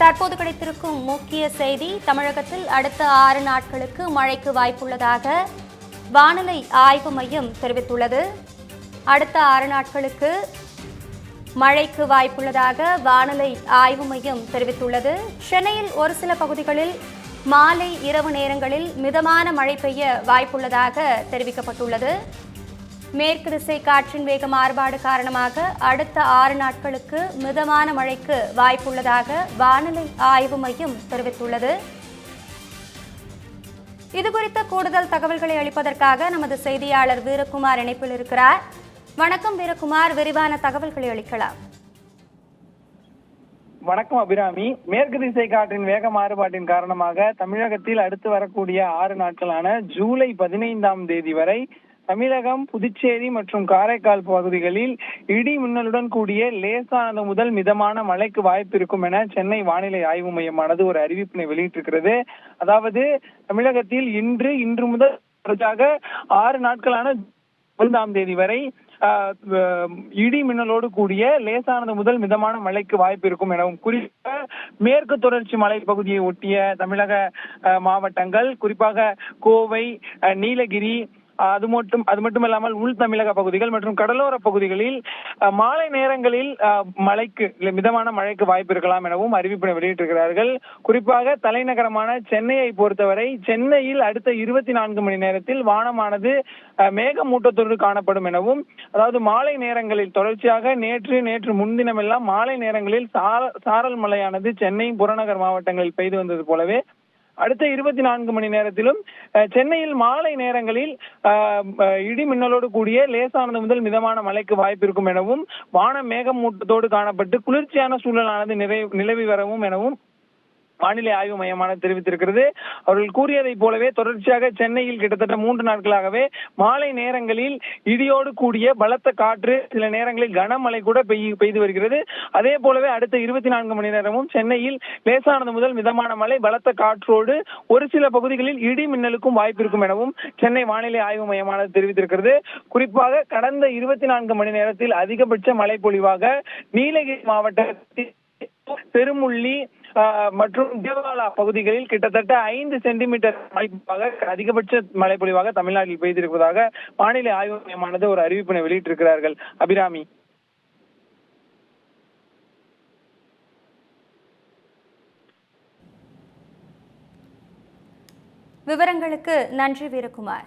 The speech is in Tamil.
தற்போது கிடைத்திருக்கும் முக்கிய செய்தி தமிழகத்தில் அடுத்த ஆறு நாட்களுக்கு மழைக்கு வாய்ப்புள்ளதாக வானிலை ஆய்வு மையம் தெரிவித்துள்ளது. அடுத்த ஆறு நாட்களுக்கு மழைக்கு வாய்ப்புள்ளதாக வானிலை ஆய்வு மையம் தெரிவித்துள்ளது. சென்னையில் ஒரு சில பகுதிகளில் மாலை இரவு நேரங்களில் மிதமான மழை பெய்ய வாய்ப்புள்ளதாக தெரிவிக்கப்பட்டுள்ளது. மேற்கு திசை காற்றின் வேக மாறுபாடு காரணமாக அடுத்த ஆறு நாட்களுக்கு மிதமான மழைக்கு வாய்ப்புள்ளதாக வானிலை ஆய்வு மையம் தெரிவித்துள்ளது. இதுகுறித்த கூடுதல் தகவல்களை அளிப்பதற்காக நமது செய்தியாளர் வீரகுமார் இணைப்பில் இருக்கிறார். வணக்கம் வீரகுமார் விரிவான தகவல்களை அளிக்கலாம். வணக்கம் அபிராமி. மேற்கு திசை காற்றின் வேக மாறுபாட்டின் காரணமாக தமிழகத்தில் அடுத்து வரக்கூடிய ஆறு நாட்களான ஜூலை பதினைந்தாம் தேதி வரை தமிழகம் புதுச்சேரி மற்றும் காரைக்கால் பகுதிகளில் இடி மின்னலுடன் கூடிய லேசானது முதல் மிதமான மழைக்கு வாய்ப்பு இருக்கும் என சென்னை வானிலை ஆய்வு மையமானது ஒரு அறிவிப்பினை வெளியிட்டிருக்கிறது. அதாவது தமிழகத்தில் இன்று இன்று முதல் ஆறு நாட்களான ஒன்பதாம் தேதி வரை இடி மின்னலோடு கூடிய லேசானது முதல் மிதமான மழைக்கு வாய்ப்பு இருக்கும் எனவும் குறிப்பாக மேற்கு தொடர்ச்சி மலை பகுதியை ஒட்டிய தமிழக மாவட்டங்கள் குறிப்பாக கோவை நீலகிரி அது மட்டும் அது மட்டும் இல்லாமல் உள் தமிழக பகுதிகள் மற்றும் கடலோர பகுதிகளில் மாலை நேரங்களில் மழைக்கு மிதமான மழைக்கு வாய்ப்பு இருக்கலாம் எனவும் அறிவிப்பினை வெளியிட்டிருக்கிறார்கள். குறிப்பாக தலைநகரமான சென்னையை பொறுத்தவரை சென்னையில் அடுத்த இருபத்தி நான்கு மணி நேரத்தில் வானமானது மேகமூட்டத்தோடு காணப்படும் எனவும் அதாவது மாலை நேரங்களில் தொடர்ச்சியாக நேற்று நேற்று முன்தினம் எல்லாம் மாலை நேரங்களில் சார- சாரல் மழையானது சென்னை புறநகர் மாவட்டங்களில் பெய்து வந்தது போலவே அடுத்த இருபத்தி நான்கு மணி நேரத்திலும் சென்னையில் மாலை நேரங்களில் இடி மின்னலோடு கூடிய லேசானது முதல் மிதமான மழைக்கு வாய்ப்பு இருக்கும் எனவும் வான மேகமூட்டத்தோடு காணப்பட்டு குளிர்ச்சியான சூழலானது நிறை நிலவி வரவும் எனவும் வானிலை ஆய்வு மையமானது தெரிவித்திருக்கிறது. அவர்கள் கூறியதைப் போலவே தொடர்ச்சியாக சென்னையில் கிட்டத்தட்ட மூன்று நாட்களாகவே மாலை நேரங்களில் இடியோடு கூடிய பலத்த காற்று சில நேரங்களில் கனமழை கூட பெய்து வருகிறது. அதே போலவே அடுத்த இருபத்தி நான்கு மணி நேரமும் சென்னையில் லேசானது முதல் மிதமான மழை பலத்த காற்றோடு ஒரு சில பகுதிகளில் இடி மின்னலுக்கும் வாய்ப்பு இருக்கும் எனவும் சென்னை வானிலை ஆய்வு மையமானது தெரிவித்திருக்கிறது. குறிப்பாக கடந்த இருபத்தி நான்கு மணி நேரத்தில் அதிகபட்ச மழை பொழிவாக நீலகிரி மாவட்டத்தில் பெருமுள்ளி மற்றும் தேவாலா பகுதிகளில் கிட்டத்தட்ட ஐந்து சென்டிமீட்டர் மழைப்பாக அதிகபட்ச மழைப்பொழிவாக தமிழ்நாட்டில் பெய்திருப்பதாக வானிலை ஆய்வு மையமானது ஒரு அறிவிப்பினை வெளியிட்டிருக்கிறார்கள். அபிராமி. விவரங்களுக்கு நன்றி வீரகுமார்.